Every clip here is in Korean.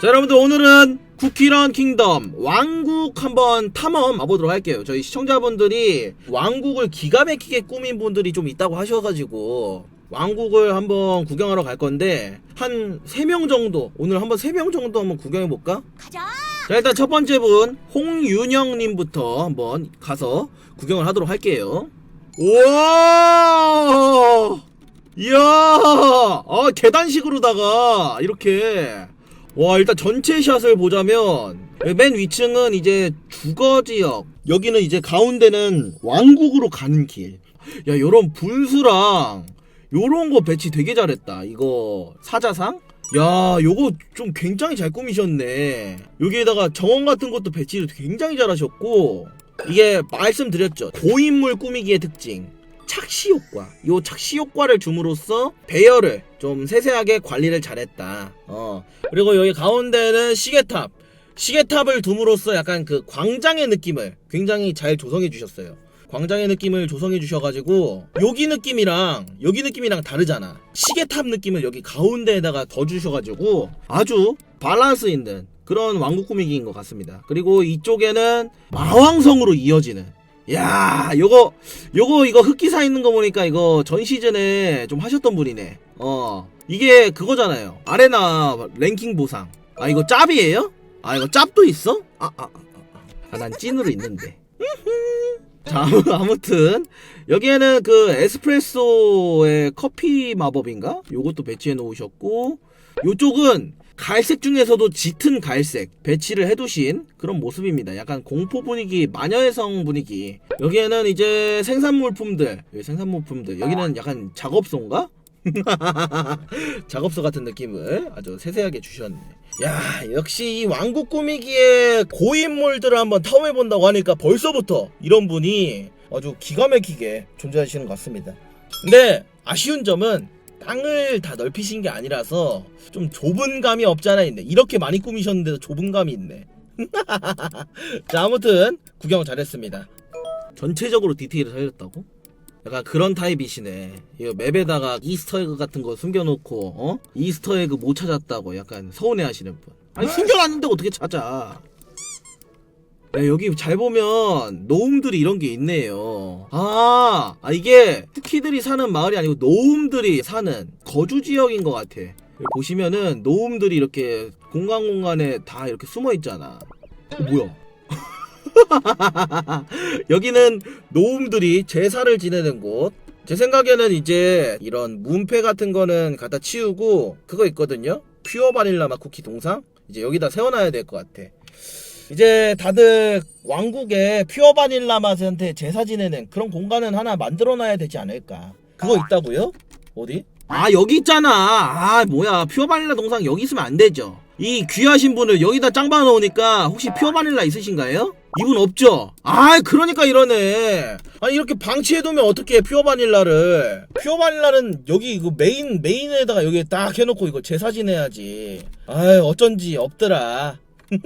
자 여러분들 오늘은 쿠키런 킹덤 왕국 한번 탐험 가보도록 할게요 저희 시청자분들이 왕국을 기가 막히게 꾸민 분들이 좀 있다고 하셔가지고 왕국을 한번 구경하러 갈 건데 한 3명 정도 오늘 한번 3명 정도 한번 구경해볼까? 가자. 자 일단 첫 번째 분 홍윤영님부터 한번 가서 구경을 하도록 할게요 우와 이야 아 계단식으로다가 이렇게 와 일단 전체 샷을 보자면 맨 위층은 이제 주거 지역. 여기는 이제 가운데는 왕국으로 가는 길야 요런 분수랑 요런 거 배치 되게 잘했다. 이거 사자상? 야 요거 좀 굉장히 잘 꾸미셨네. 여기에다가 정원 같은 것도 배치를 굉장히 잘하셨고 이게 말씀드렸죠. 고인물 꾸미기의 특징 착시 효과. 요 착시 효과를 줌으로써 배열을 좀 세세하게 관리를 잘했다. 어. 그리고 여기 가운데는 시계탑. 시계탑을 둠으로써 약간 그 광장의 느낌을 굉장히 잘 조성해 주셨어요. 광장의 느낌을 조성해 주셔가지고 여기 느낌이랑 여기 느낌이랑 다르잖아. 시계탑 느낌을 여기 가운데에다가 더 주셔가지고 아주 밸런스 있는 그런 왕국 꾸미기인 것 같습니다. 그리고 이쪽에는 마왕성으로 이어지는 야 요거 요거 이거 흑기사 있는 거 보니까 이거 전 시즌에 좀 하셨던 분이네 어 이게 그거잖아요 아레나 랭킹 보상 아 이거 짭이에요? 아 이거 짭도 있어? 아 아 아 난 찐으로 있는데 자 아무튼 여기에는 그 에스프레소의 커피 마법인가? 요것도 배치해 놓으셨고 요쪽은 갈색 중에서도 짙은 갈색 배치를 해두신 그런 모습입니다. 약간 공포 분위기, 마녀의 성 분위기. 여기에는 이제 생산물품들, 여기 생산물품들. 여기는 약간 작업소인가? 작업소 같은 느낌을 아주 세세하게 주셨네. 야, 역시 이 왕국 꾸미기의 고인물들을 한번 탐험해 본다고 하니까 벌써부터 이런 분이 아주 기가 막히게 존재하시는 것 같습니다. 근데 아쉬운 점은 땅을 다 넓히신 게 아니라서 좀 좁은 감이 없지 않아 있네. 이렇게 많이 꾸미셨는데도 좁은 감이 있네. 자, 아무튼 구경 잘했습니다. 전체적으로 디테일을 살렸다고? 약간 그런 타입이시네. 이 맵에다가 이스터에그 같은 거 숨겨놓고 어? 이스터에그 못 찾았다고 약간 서운해하시는 분. 아니 숨겨놨는데 어떻게 찾아? 야, 여기 잘 보면 노움들이 이런 게 있네요. 아, 아 이게 쿠키들이 사는 마을이 아니고 노움들이 사는 거주 지역인 것 같아. 보시면은 노움들이 이렇게 공간 공간에 다 이렇게 숨어 있잖아. 어, 뭐야? 여기는 노움들이 제사를 지내는 곳. 제 생각에는 이제 이런 문패 같은 거는 갖다 치우고 그거 있거든요. 퓨어 바닐라 맛 쿠키 동상. 이제 여기다 세워놔야 될 것 같아. 이제 다들 왕국에 퓨어 바닐라 맛한테 제사 지내는 그런 공간은 하나 만들어놔야 되지 않을까. 그거 있다고요? 어디? 아 여기 있잖아. 아 뭐야 퓨어 바닐라 동상 여기 있으면 안 되죠. 이 귀하신 분을 여기다 짱 박아놓으니까 혹시 퓨어 바닐라 있으신가요? 이분 없죠? 아 그러니까 이러네 아니 이렇게 방치해두면 어떻게 퓨어 바닐라를 퓨어 바닐라는 여기 이거 메인 메인에다가 여기 딱 해놓고 이거 제사 지내야지 아 어쩐지 없더라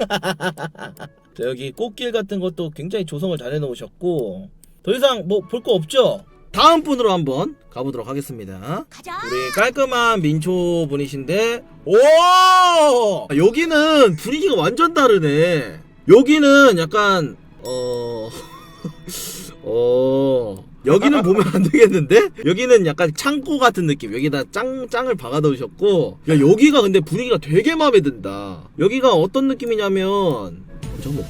자, 여기 꽃길 같은 것도 굉장히 조성을 잘 해놓으셨고 더 이상 뭐 볼 거 없죠? 다음 분으로 한번 가보도록 하겠습니다 가자. 우리 깔끔한 민초 분이신데 오 여기는 분위기가 완전 다르네 여기는 약간 어... 어... 여기는 보면 안 되겠는데? 여기는 약간 창고 같은 느낌. 여기다 짱, 짱을 박아 넣으셨고. 야, 여기가 근데 분위기가 되게 마음에 든다. 여기가 어떤 느낌이냐면. 어, 잠깐만.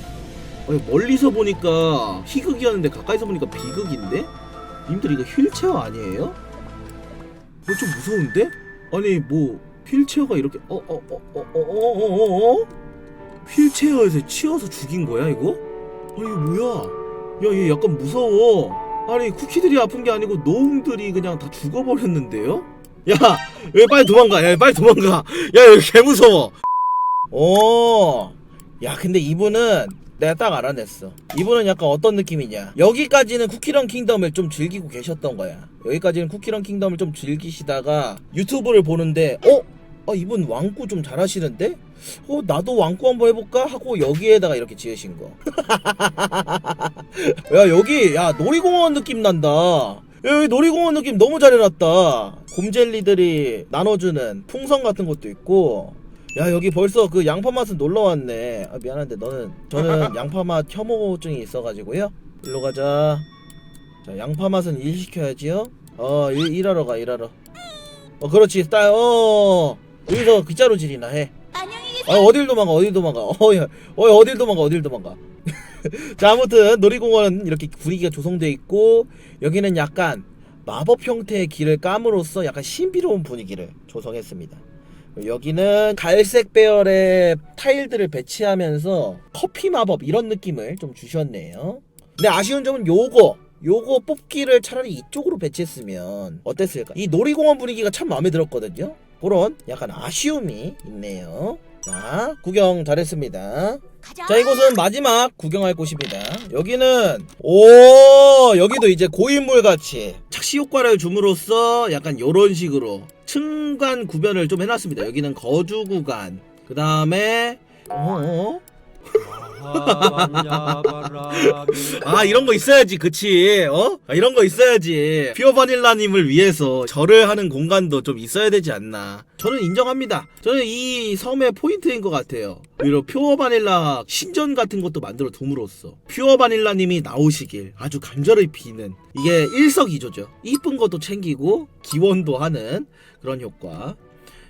아니, 멀리서 보니까 희극이었는데 가까이서 보니까 비극인데? 님들 이거 휠체어 아니에요? 뭐좀 무서운데? 아니 뭐 휠체어가 이렇게 어 어 어 어 어 어 어 어? 휠체어에서 치어서 죽인 거야 이거? 아니 이거 뭐야? 야 얘 약간 무서워. 아니 쿠키들이 아픈 게 아니고 노움들이 그냥 다 죽어버렸는데요? 야, 왜 빨리 도망가? 야, 빨리 도망가. 야, 여기 개 무서워. 오, 야, 근데 이분은 내가 딱 알아냈어. 이분은 약간 어떤 느낌이냐? 여기까지는 쿠키런 킹덤을 좀 즐기고 계셨던 거야. 여기까지는 쿠키런 킹덤을 좀 즐기시다가 유튜브를 보는데, 어? 아, 이분 왕꾸 좀 잘하시는데? 어, 나도 왕꾸 한번 해볼까? 하고 여기에다가 이렇게 지으신 거. 야, 여기, 야, 놀이공원 느낌 난다. 야, 여기 놀이공원 느낌 너무 잘 해놨다. 곰젤리들이 나눠주는 풍선 같은 것도 있고, 야 여기 벌써 그 양파 맛은 놀러 왔네. 아 미안한데 너는 저는 양파 맛 혐오증이 있어가지고요. 일로 가자. 자 양파 맛은 일 시켜야지요. 어 일, 일하러 가 일하러. 어 그렇지 딸. 어 여기서 빗자루 질이나 해. 안녕히 계세요. 아 어딜 도망가 어딜 도망가. 어 야 어 어딜 도망가 어딜 도망가. 자 아무튼 놀이공원은 이렇게 분위기가 조성돼 있고 여기는 약간 마법 형태의 길을 까므로써 약간 신비로운 분위기를 조성했습니다. 여기는 갈색 배열의 타일들을 배치하면서 커피 마법 이런 느낌을 좀 주셨네요. 근데 아쉬운 점은 요거 요거 뽑기를 차라리 이쪽으로 배치했으면 어땠을까? 이 놀이공원 분위기가 참 마음에 들었거든요. 그런 약간 아쉬움이 있네요. 자, 구경 잘했습니다. 가자. 자 이곳은 마지막 구경할 곳입니다 여기는 오 여기도 이제 고인물 같이 착시 효과를 줌으로써 약간 요런 식으로 층간 구별을 좀 해놨습니다 여기는 거주 구간 그 다음에 어? 아 이런 거 있어야지 그치? 어? 아, 이런 거 있어야지. 피어 바닐라님을 위해서 절을 하는 공간도 좀 있어야 되지 않나. 저는 인정합니다. 저는 이 섬의 포인트인 것 같아요. 오히려 퓨어 바닐라 신전 같은 것도 만들어 둠으로써 퓨어 바닐라님이 나오시길 아주 간절히 비는 이게 일석이조죠. 이쁜 것도 챙기고 기원도 하는 그런 효과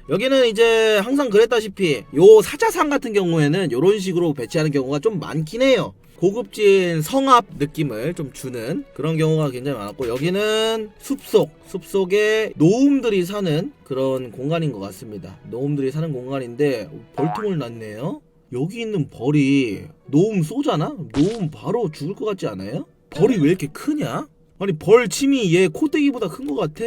여기는 이제 항상 그랬다시피 요 사자상 같은 경우에는 요런 식으로 배치하는 경우가 좀 많긴 해요. 고급진 성합 느낌을 좀 주는 그런 경우가 굉장히 많았고 여기는 숲속 숲속에 노움들이 사는 그런 공간인 것 같습니다. 노움들이 사는 공간인데 벌통을 놨네요. 여기 있는 벌이 노움 쏘잖아? 노움 바로 죽을 것 같지 않아요? 벌이 왜 이렇게 크냐? 아니 벌 침이 얘 코떼기보다 큰 것 같아.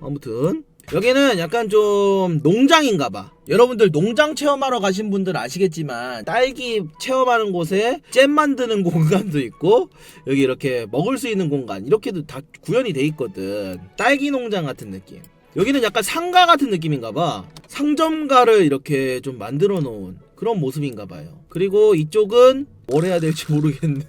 아무튼 여기는 약간 좀 농장인가봐. 여러분들 농장 체험하러 가신 분들 아시겠지만 딸기 체험하는 곳에 잼 만드는 공간도 있고 여기 이렇게 먹을 수 있는 공간 이렇게도 다 구현이 돼 있거든. 딸기 농장 같은 느낌. 여기는 약간 상가 같은 느낌인가 봐. 상점가를 이렇게 좀 만들어 놓은 그런 모습인가 봐요. 그리고 이쪽은 뭘 해야 될지 모르겠네.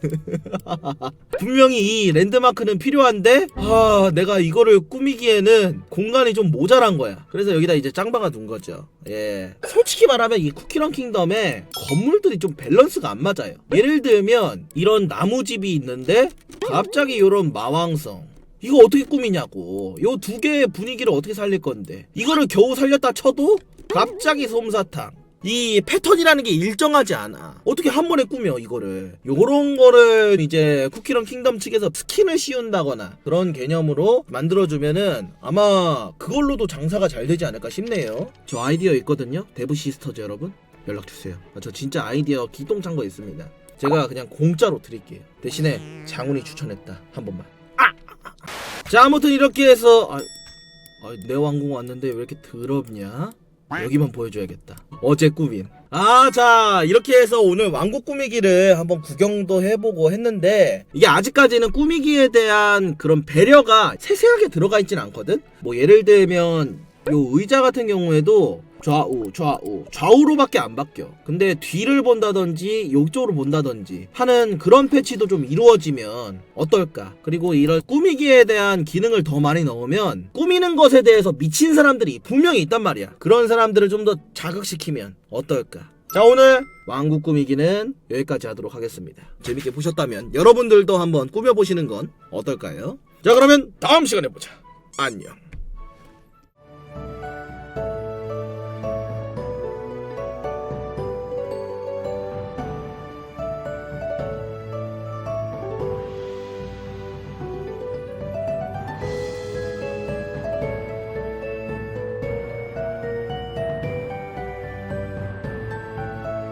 분명히 이 랜드마크는 필요한데 아 내가 이거를 꾸미기에는 공간이 좀 모자란 거야 그래서 여기다 이제 짱방아 둔 거죠 예 솔직히 말하면 이 쿠키런 킹덤에 건물들이 좀 밸런스가 안 맞아요 예를 들면 이런 나무집이 있는데 갑자기 이런 마왕성 이거 어떻게 꾸미냐고 요 두 개의 분위기를 어떻게 살릴 건데 이거를 겨우 살렸다 쳐도 갑자기 솜사탕 이 패턴이라는 게 일정하지 않아. 어떻게 한 번에 꾸며 이거를. 요런 거를 이제 쿠키런 킹덤 측에서 스킨을 씌운다거나 그런 개념으로 만들어주면은 아마 그걸로도 장사가 잘 되지 않을까 싶네요. 저 아이디어 있거든요. 데브 시스터즈 여러분 연락주세요. 아, 저 진짜 아이디어 기똥찬 거 있습니다. 제가 그냥 공짜로 드릴게요. 대신에 장훈이 추천했다. 한 번만. 아! 자 아무튼 이렇게 해서 아, 아, 내 왕궁 왔는데 왜 이렇게 더럽냐? 여기만 보여줘야겠다. 어제 꾸민. 아, 자, 이렇게 해서 오늘 왕국 꾸미기를 한번 구경도 해보고 했는데, 이게 아직까지는 꾸미기에 대한 그런 배려가 세세하게 들어가 있진 않거든? 뭐, 예를 들면, 요 의자 같은 경우에도 좌우, 좌우, 좌우로밖에 안 바뀌어. 근데 뒤를 본다든지, 요쪽으로 본다든지 하는 그런 패치도 좀 이루어지면 어떨까? 그리고 이런 꾸미기에 대한 기능을 더 많이 넣으면 꾸미는 것에 대해서 미친 사람들이 분명히 있단 말이야. 그런 사람들을 좀 더 자극시키면 어떨까? 자, 오늘 왕국 꾸미기는 여기까지 하도록 하겠습니다. 재밌게 보셨다면 여러분들도 한번 꾸며보시는 건 어떨까요? 자, 그러면 다음 시간에 보자. 안녕.